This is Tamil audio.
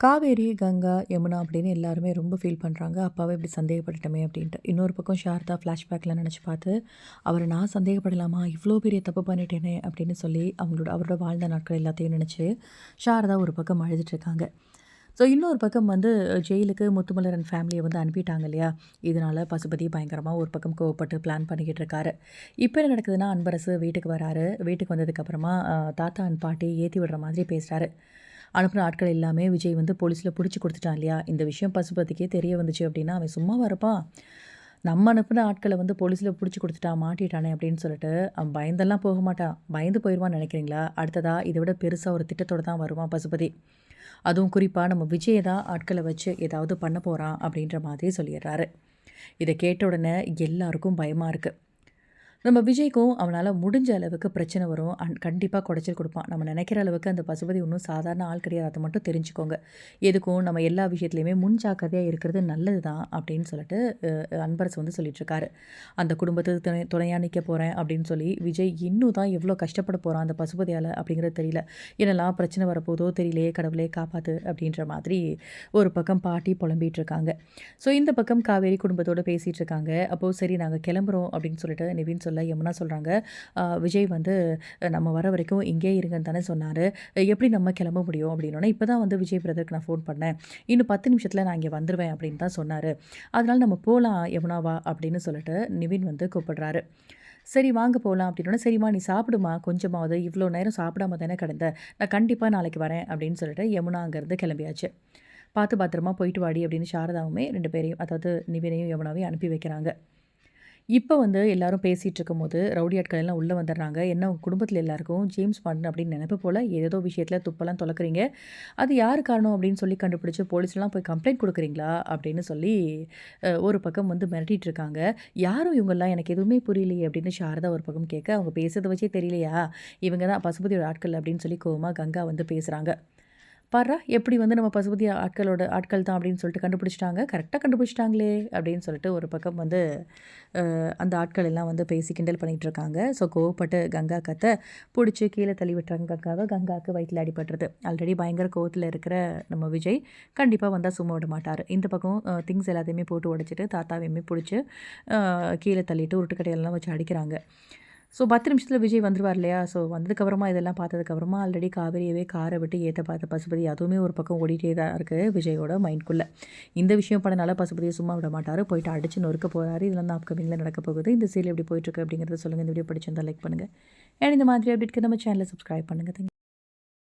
காவேரி, கங்கா, யமுனா அப்படின்னு எல்லாருமே ரொம்ப ஃபீல் பண்ணுறாங்க. அப்பாவை இப்படி சந்தேகப்பட்டுட்டோமே அப்படின்ட்டு. இன்னொரு பக்கம் சாரதா ஃப்ளாஷ்பேக்கில் நினச்சி பார்த்து, அவரை நான் சந்தேகப்படலாமா? இவ்வளோ பெரிய தப்பு பண்ணிட்டேனே அப்படின்னு சொல்லி அவங்களோட அவரோட வாழ்ந்த நாட்கள் எல்லாத்தையும் நினச்சி சாரதா ஒரு பக்கம் அழுதுட்டுருக்காங்க. ஸோ இன்னொரு பக்கம் வந்து ஜெயிலுக்கு முத்துமலரன் ஃபேமிலியை வந்து அனுப்பிட்டாங்க இல்லையா? இதனால் பசுபதி பயங்கரமாக ஒரு பக்கம் கோவப்பட்டு பிளான் பண்ணிக்கிட்டு இருக்காரு. இப்போ என்ன நடக்குதுன்னா, அன்பரசு வீட்டுக்கு வராரு. வீட்டுக்கு வந்ததுக்கப்புறமா தாத்தா அண்ட் பாட்டி ஏற்றி விடுற மாதிரி பேசுகிறாரு அனுப்பின ஆட்கள் எல்லாமே விஜய் வந்து போலீஸில் பிடிச்சி கொடுத்துட்டான் இல்லையா? இந்த விஷயம் பசுபதிக்கே தெரிய வந்துச்சு அப்படின்னா, அவன் சும்மா வரப்பான் நம்ம அனுப்பின ஆட்களை வந்து போலீஸில் பிடிச்சி கொடுத்துட்டா மாட்டிட்டானே அப்படின்னு சொல்லிட்டு, அவன் பயந்தெல்லாம் போக மாட்டான். பயந்து போயிடுவான்னு நினைக்கிறீங்களா அடுத்ததா இதை விட பெருசாக ஒரு திட்டத்தோட தான் வருவான் பசுபதி. அதுவும் குறிப்பாக நம்ம விஜயை தான் ஆட்களை வச்சு ஏதாவது பண்ண போகிறான் அப்படின்ற மாதிரி சொல்லிடுறாரு இதை கேட்ட உடனே எல்லாருக்கும் பயமாக இருக்குது நம்ம விஜய்க்கும் அவனால் முடிஞ்ச அளவுக்கு பிரச்சனை வரும். அன் கண்டிப்பாக குடைச்சல் கொடுப்பான் நம்ம நினைக்கிற அளவுக்கு அந்த பசுபதி ஒன்றும் சாதாரண ஆள் கிடையாது. அதை மட்டும் தெரிஞ்சுக்கோங்க. எதுக்கும் நம்ம எல்லா விஷயத்துலையுமே முன்ஜாக்கிரதையாக இருக்கிறது நல்லது தான் அப்படின்னு சொல்லிட்டு அன்பரசு வந்து சொல்லிட்டுருக்காரு. அந்த குடும்பத்துக்கு துணை துணையாக நிற்க போகிறேன் அப்படின்னு சொல்லி விஜய் இன்னும் தான் எவ்வளோ கஷ்டப்பட போகிறான் அந்த பசுபதியால் அப்படிங்கிறது தெரியல. என்னெல்லாம் பிரச்சனை வரப்போதோ தெரியலையே கடவுளே காப்பாத்து அப்படின்ற மாதிரி ஒரு பக்கம் பாட்டி புலம்பிட்டு இருக்காங்க. ஸோ இந்த பக்கம் காவேரி குடும்பத்தோடு பேசிகிட்டு இருக்காங்க. அப்போது சரி நாங்கள் கிளம்புறோம் அப்படின்னு சொல்லிட்டு நிவின் சொல்ல யமுனா சொல்றாங்க, விஜய் வந்து நம்ம வர வரைக்கும் இங்கேயே இருங்கன்னு தானே சொன்னாரு. எப்படி நம்ம கிளம்ப முடியும் அப்படின்னோனே, இப்போ தான் வந்து விஜய் பிரதருக்கு நான் ஃபோன் பண்ணேன். இன்னும் 10 நிமிஷத்துல நான் இங்கே வந்துருவேன் அப்படின்னு தான் சொன்னாரு. அதனால நம்ம போகலாம் யமுனாவா அப்படின்னு சொல்லிட்டு நிவின் வந்து கூப்பிடுறாரு. சரி வாங்க போகலாம் அப்படின்னா சரிம்மா நீ சாப்பிடுமா கொஞ்சமாவது. இவ்வளோ நேரம் சாப்பிடாம தானே கிடந்த. நான் கண்டிப்பா நாளைக்கு வரேன் அப்படின்னு சொல்லிட்டு யமுனா அங்கேருந்து கிளம்பியாச்சு. பார்த்து பத்திரமா போயிட்டு வாடி அப்படின்னு சாரதாவுமே ரெண்டு பேரையும் அதாவது நிவினையும், யமுனாவையும் அனுப்பி வைக்கிறாங்க. இப்போ வந்து எல்லாரும் பேசிட்டு இருக்கும்போது, ரவுடி ஆட்கள் எல்லாம் உள்ளே வந்துடுறாங்க. என்ன குடும்பத்தில் குடும்பத்தில எல்லாருக்கும் ஜேம்ஸ் பாண்டன் அப்படின்னு நினைப்பு போல் ஏதேதோ விஷயத்தில் துப்பெல்லாம் தொலைக்கிறீங்க அது யார் காரணம் அப்படின்னு சொல்லி கண்டுபிடிச்சி போலீஸ்லாம் போய் கம்ப்ளைண்ட் கொடுக்குறீங்களா அப்படின்னு சொல்லி ஒரு பக்கம் வந்து மிரட்டிகிட்டு இருக்காங்க. யாரும் இவங்கெல்லாம் எனக்கு எதுவுமே புரியலையே அப்படின்னு சாரதா ஒரு பக்கம் கேட்க, அவங்க பேசுறத வச்சே தெரியலையா? இவங்க தான் பசுபதியோட ஆட்கள் அப்படின்னு சொல்லி கோவமாக கங்கா வந்து பேசுகிறாங்க பார்றா! எப்படி வந்து நம்ம பசுபதி ஆட்களோட ஆட்கள் தான் அப்படின்னு சொல்லிட்டு கண்டுபிடிச்சிட்டாங்க கரெக்டாக கண்டுபிடிச்சிட்டாங்களே அப்படின்னு சொல்லிட்டு ஒரு பக்கம் வந்து அந்த ஆட்கள் எல்லாம் வந்து பேசி கிண்டல் பண்ணிகிட்டு இருக்காங்க. ஸோ கோவப்பட்டு கங்கா கத்தை பிடிச்சி கீழே தள்ளி விட்டுறாங்க கங்காவை கங்காவுக்கு வயிற்றில் அடிபட்டுருது. ஆல்ரெடி பயங்கர கோவத்தில் இருக்கிற நம்ம விஜய் கண்டிப்பாக வந்தால் சும்மா விட மாட்டார் இந்த பக்கம் திங்ஸ் எல்லாத்தையுமே போட்டு உடைச்சிட்டு தாத்தாவையுமே பிடிச்சி கீழே தள்ளிட்டு உருட்டுக்கட்டையெல்லாம் வச்சு அடிக்கிறாங்க. ஸோ பத்து நிமிஷத்தில் விஜய் வந்துருவார் இல்லையா? ஸோ வந்ததுக்கப்புறமா இதெல்லாம் பார்த்ததுக்கப்புறமா ஆல்ரெடி காவேரியவே காரை விட்டு ஏற்ற பார்த்த பசுபதி அதுவுமே ஒரு பக்கம் ஓடிட்டே தான் இருக்குது விஜயோட மைண்ட்குள்ளே இந்த விஷயம் பண்ணனால பசுபதியை சும்மா விட மாட்டார் போயிட்டு அடிச்சு நொறுக்க போகிறாரு இதெல்லாம் தான் அப்கமிங்கில் நடக்க போகுது. இந்த சீரியல் எப்படி போயிட்டுருக்கு அப்படிங்கிறத சொல்லுங்க. இந்த வீடியோ பிடிச்சிருந்தா லைக் பண்ணுங்க. ஏன்னா இந்த மாதிரி அப்டேட்க்கு நம்ம சேனலை சப்ஸ்கிரைப் பண்ணுங்க. தேங்க்